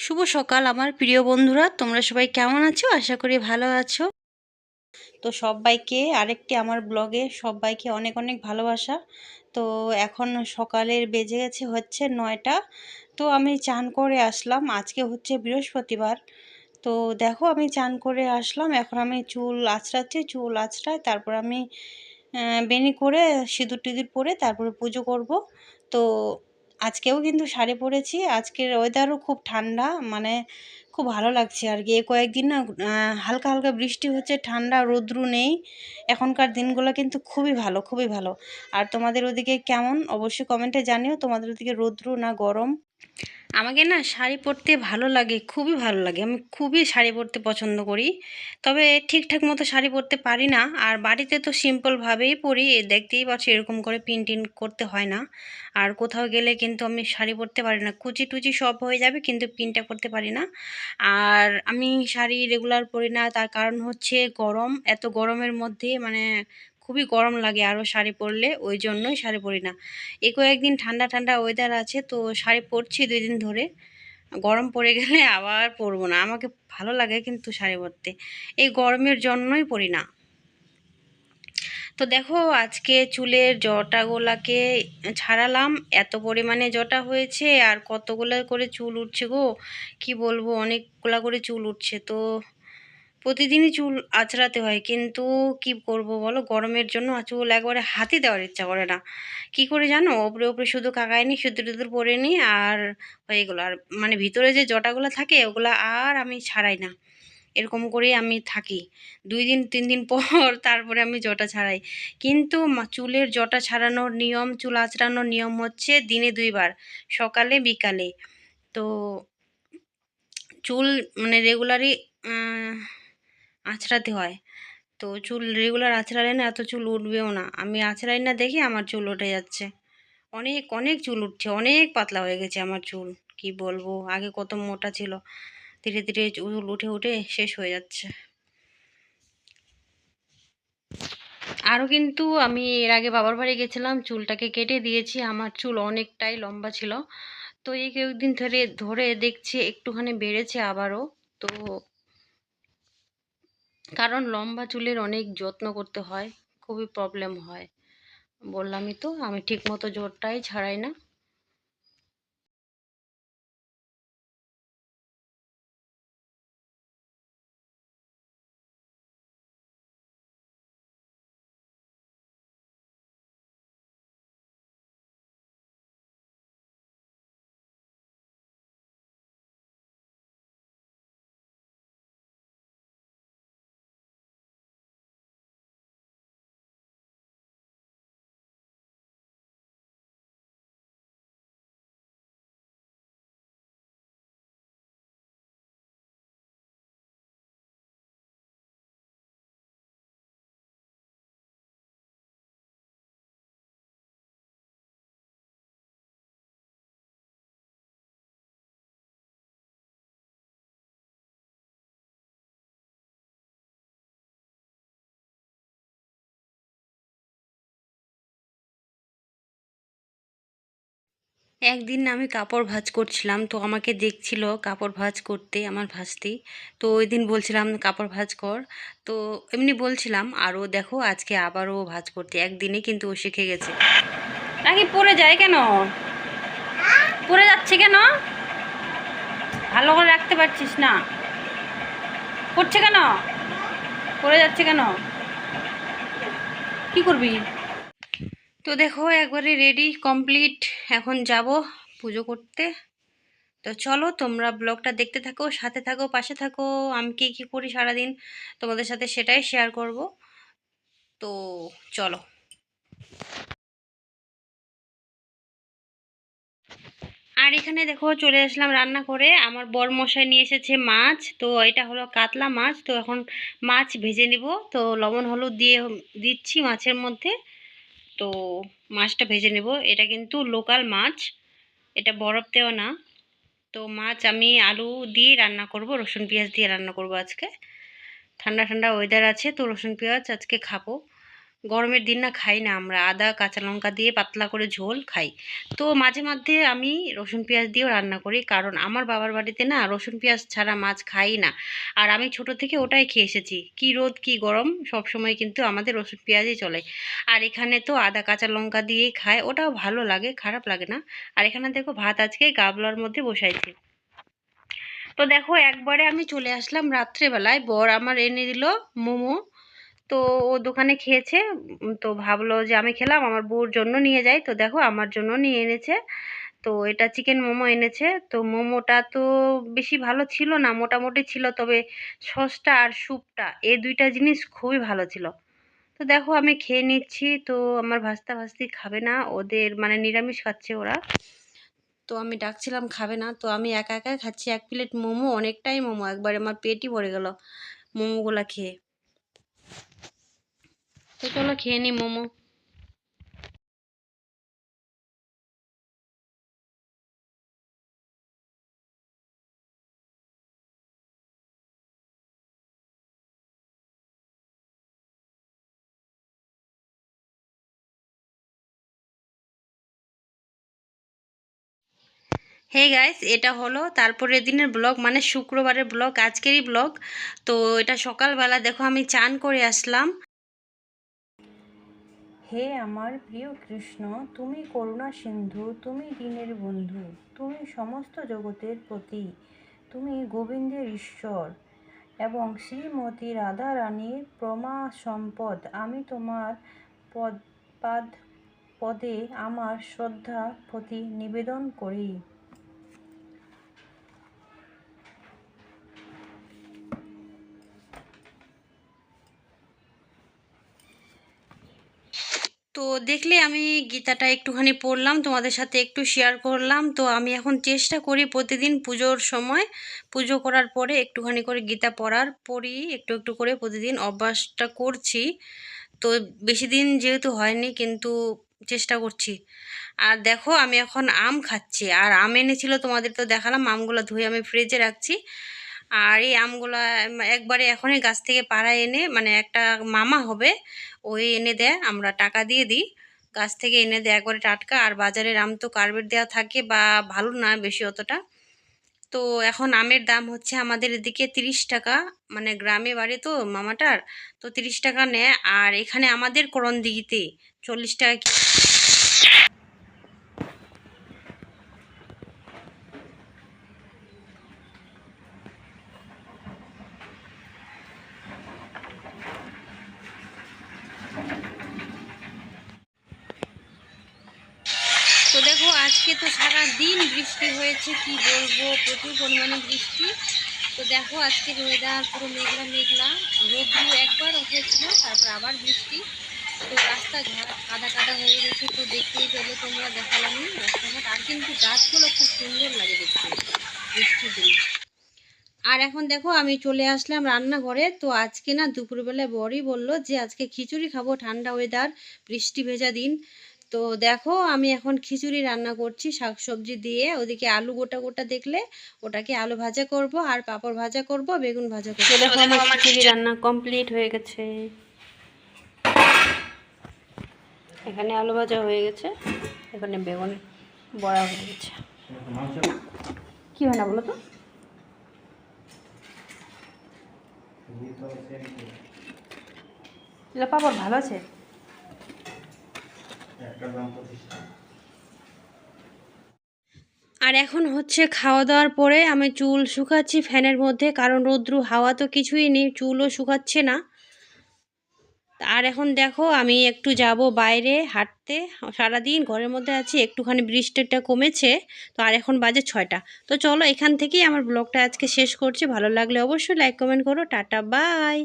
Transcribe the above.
শুভ সকাল আমার প্রিয় বন্ধুরা। তোমরা সবাই কেমন আছো? আশা করি ভালো আছো। তো সবাইকে আরেকটি আমার ব্লগে সবাইকে অনেক অনেক ভালোবাসা। তো এখন সকালের বেজে গেছে, হচ্ছে নয়টা। তো আমি চান করে আসলাম। আজকে হচ্ছে বৃহস্পতিবার। তো দেখো, আমি চান করে আসলাম। এখন আমি চুল আঁচড়াচ্ছি। চুল আঁচড়ায় তারপর আমি বেনি করে সিঁদুর টিঁদুর পরে তারপরে পুজো করব। তো আজকেও কিন্তু শাড়ি পরেছি। আজকের ওয়েদারও খুব ঠান্ডা মানে খুব ভালো লাগছে আর কি। এ কয়েকদিন না হালকা হালকা বৃষ্টি হচ্ছে, ঠান্ডা, রৌদ্র নেই। এখনকার দিনগুলো কিন্তু খুবই ভালো খুবই ভালো। আর তোমাদের ওদিকে কেমন? অবশ্যই কমেন্টে জানিও। তোমাদের ওদিকে রৌদ্র না গরম? আমাকে না শাড়ি পরতে ভালো লাগে, খুবই ভালো লাগে। আমি খুবই শাড়ি পরতে পছন্দ করি। তবে ঠিকঠাক মতো শাড়ি পরতে পারি না। আর বাড়িতে তো সিম্পলভাবেই পরি, দেখতেই পাচ্ছি এরকম করে পিন টিন করতে হয় না। আর কোথাও গেলে কিন্তু আমি শাড়ি পরতে পারি না। কুচি টুচি সব হয়ে যাবে, কিন্তু পিনটা করতে পারি না। আর আমি শাড়ি রেগুলার পরি না, তার কারণ হচ্ছে গরম। এত গরমের মধ্যে মানে খুবই গরম লাগে আরও শাড়ি পরলে, ওই জন্যই শাড়ি পরি না। এ কয়েকদিন ঠান্ডা ঠান্ডা ওয়েদার আছে, তো শাড়ি পরছি দুই দিন ধরে। গরম পড়ে গেলে আবার পরবো না। আমাকে ভালো লাগে কিন্তু শাড়ি পরতে। এই গরমের জন্যই পরি না। তো দেখো, আজকে চুলের জটাগুলাকে ছাড়ালাম। এত পরিমাণে জটা হয়েছে, আর কতগুলো করে চুল উঠছে গো? কি বলব? অনেকগুলা করে চুল উঠছে। তো প্রতিদিনই চুল আঁচড়াতে হয়, কিন্তু কি করব বলো? গরমের জন্য চুল একবারে হাতি দেওয়ার ইচ্ছা করে না। কি করে জানো? ওপরে ওপরে শুধু কাকায় নি শুধু টুদুর পরে নিই আর হয়ে গেলো আর মানে ভিতরে যে জটাগুলো থাকে, ওগুলো আর আমি ছাড়াই না। এরকম করেই আমি থাকি। দুই দিন, তিন দিন পর তারপরে আমি জটা ছাড়াই। কিন্তু চুলের জটা ছাড়ানোর নিয়ম, চুল আঁচড়ানোর নিয়ম হচ্ছে দিনে দুইবার, সকালে, বিকালে। তো চুল মানে রেগুলারই আঁচড়াতে হয়। তো চুল রেগুলার আঁচড়ালে না এত চুল উঠবেও না। আমি আঁচড়াই না দেখি আমার চুল উঠে যাচ্ছে। অনেক অনেক চুল উঠছে, অনেক পাতলা হয়ে গেছে আমার চুল। কি বলব? আগে কত মোটা ছিল। ধীরে ধীরে চুল উঠে উঠে শেষ হয়ে যাচ্ছে। আরও কিন্তু আমি এর আগে বাবার বাড়ি গেছিলাম, চুলটাকে কেটে দিয়েছি। আমার চুল অনেকটাই লম্বা ছিল। তো এই কয়েকদিন ধরে ধরে দেখছি একটুখানি বেড়েছে আবারও। তো কারণ লম্বা চুলের অনেক যত্ন করতে হয়, খুবই প্রবলেম হয়। বললামই তো, আমি ঠিক মতো জোরটাই ছাড়াই না। একদিন আমি কাপড় ভাজ করছিলাম, তো আমাকে দেখছিল কাপড় ভাজ করতে আমার ভাজতেই তো ওই দিন বলছিলাম, কাপড় ভাজ কর। তো এমনি বলছিলাম আরও দেখো আজকে আবারও ভাজ করতে। একদিনে কিন্তু ও শিখে গেছে। নাকি পড়ে যায় কেন? পড়ে যাচ্ছে কেন? ভালো করে রাখতে পারছিস না। পড়ছে কেন? পড়ে যাচ্ছে কেন? কি করবি? তো দেখো, একবারে রেডি কমপ্লিট এখন যাব পুজো করতে। তো চলো, তোমরা ব্লগটা দেখতে থাকো, সাথে থাকো, পাশে থাকো। আমি কী কী করি সারাদিন, তোমাদের সাথে সেটাই শেয়ার করব। তো চলো। আর এখানে দেখো, চলে আসলাম রান্না করে। আমার বর মশাই নিয়ে এসেছে মাছ। তো এটা হলো কাতলা মাছ। তো এখন মাছ ভেজে নিব। তো লবণ, হলুদ দিয়ে দিচ্ছি মাছের মধ্যে। তো মাছটা ভেজে নেব। এটা কিন্তু লোকাল মাছ, এটা বরফ দেওয়া না। তো মাছ আমি আলু দিয়ে রান্না করব, রসুন পেঁয়াজ দিয়ে রান্না করব আজকে। ঠান্ডা ঠান্ডা ওয়েদার আছে, তো রসুন পেঁয়াজ আজকে খাব। গরমের দিন না খাই না আমরা। আদা, কাঁচা লঙ্কা দিয়ে পাতলা করে ঝোল খাই। তো মাঝে মধ্যে আমি রসুন পেঁয়াজ দিয়েও রান্না করি। কারণ আমার বাবার বাড়িতে না রসুন পেঁয়াজ ছাড়া মাছ খাই না। আর আমি ছোট থেকে ওটাই খেয়ে এসেছি। কি রোদ, কি গরম, সব সময় কিন্তু আমাদের রসুন পেঁয়াজই চলে। আর এখানে তো আদা, কাঁচা লঙ্কা দিয়েই খায়। ওটাও ভালো লাগে, খারাপ লাগে না। আর এখানে দেখো ভাত আজকে গাবলার মধ্যে বসাইছি। তো দেখো একবারে আমি চলে আসলাম রাত্রেবেলায়। বর আমার এনে দিল মোমো। তো ও দোকানে খেয়েছে তো ভাবলো যে আমি খেলাম, আমার বউর জন্য নিয়ে যাই। তো দেখো আমার জন্য নিয়ে এনেছে। তো এটা চিকেন মোমো এনেছে। তো মোমোটা তো বেশি ভালো ছিল না, মোটামুটি ছিল, তবে সসটা আর স্যুপটা, এই দুইটা জিনিস খুবই ভালো ছিল। তো দেখো আমি খেয়ে নিচ্ছি। তো আমার ভাস্তা ভাস্তি খাবে না, ওদের মানে নিরামিষ খাচ্ছে ওরা। তো আমি ডাকছিলাম, খাবে না। তো আমি একা একাই খাচ্ছি। এক প্লেট মোমো, অনেকটাই মোমো, একবারে আমার পেটই ভরে গেল মোমোগুলা খেয়ে। তো চলো খেয়ে নি মোমো। হে গাইস এটা হলো তারপরের দিনের ব্লগ মানে শুক্রবারের ব্লগ, আজকেরই ব্লগ। তো এটা সকালবেলা, দেখো আমি চান করে আসলাম। হে আমার প্রিয় কৃষ্ণ, তুমি করুণা সিন্ধু, তুমি দিনের বন্ধু, তুমি সমস্ত জগতের প্রতি, তুমি গোবিন্দের ঈশ্বর এবং শ্রীমতী রাধা রানীর প্রমা সম্পদ আমি তোমার পদ, পাদ, পদে আমার শ্রদ্ধা প্রতি নিবেদন করি। তো দেখলে আমি গীতাটা একটুখানি পড়লাম, তোমাদের সাথে একটু শেয়ার করলাম। তো আমি এখন চেষ্টা করি প্রতিদিন পুজোর সময়, পুজো করার পরে একটুখানি করে গীতা পড়ার, পড়ি, একটু একটু করে প্রতিদিন অভ্যাসটা করছি। তো বেশি দিন যেহেতু হয়নি, কিন্তু চেষ্টা করছি। আর দেখো, আমি এখন আম খাচ্ছি, আর আম এনেছিল তোমাদের তো দেখালাম, আমগুলো ধুয়ে আমি ফ্রিজে রাখছি। আর এই আমগুলা একবারে এখনই গাছ থেকে পাড়া এনে মানে একটা মামা হবে, ওই এনে দেয়, আমরা টাকা দিয়ে দিই। গাছ থেকে এনে দেয় একবারে টাটকা, আর বাজারের আম তো কার্বেট দেওয়া থাকে বা ভালো না বেশি অতটা। তো এখন আমের দাম হচ্ছে আমাদের এদিকে তিরিশ টাকা মানে গ্রামে বাড়ি তো মামাটার, তো তিরিশ টাকা নেয়। আর এখানে আমাদের করণদিঘিতে চল্লিশ টাকা কি- তো দেখো আজকে তো সারা দিন বৃষ্টি হয়েছে, কি বলব? প্রচুর পরিমাণে বৃষ্টি। তো দেখো আজকে ওয়েদার পুরো মেঘলা মেঘলা। রোদ্রু একবার উঠেছিল, তারপর আবার বৃষ্টি। তো রাস্তাঘাট কাদা কাদা হয়ে গেছে, তো দেখতেই পেলে তোমরা, দেখালামই। রাস্তাঘাট আর কিন্তু গাছগুলো খুব সুন্দর লাগে দেখতে, বৃষ্টির দিনে। আর এখন দেখো, আমি চলে আসলাম রান্নাঘরে। তো আজকে না দুপুরবেলায় বরই বলল যে, আজকে খিচুড়ি খাব ঠান্ডা ওয়েদার বৃষ্টি ভেজা দিন। তো দেখো আমি এখন খিচুড়ি রান্না করছি শাকসবজি দিয়ে। ওদিকে আলু গোটা গোটা দেখলে ওটাকে আলু ভাজা করব আর পাপড় ভাজা করব বেগুন ভাজা করব। দেখো আমার খিচুড়ি রান্না কমপ্লিট হয়ে গেছে। এখানে আলু ভাজা হয়ে গেছে এখানে বেগুন বড়া হয়ে গেছে। কি হয় না বলো তো? পাপড় ভালো আছে? আর এখন হচ্ছে খাওয়া দাওয়ার পরে আমি চুল শুকাচ্ছি ফ্যানের মধ্যে, কারণ রৌদ্রু, হাওয়া তো কিছুই নেই, চুলও শুকাচ্ছে না। আর এখন দেখো, আমি একটু যাব বাইরে হাঁটতে। সারাদিন ঘরের মধ্যে আছি, একটুখানি বৃষ্টিটা কমেছে, তো আর এখন বাজে ছয়টা। তো চলো এখান থেকেই আমার ব্লগটা আজকে শেষ করছি, ভালো লাগলে অবশ্যই লাইক, কমেন্ট করো, টাটা, বাই।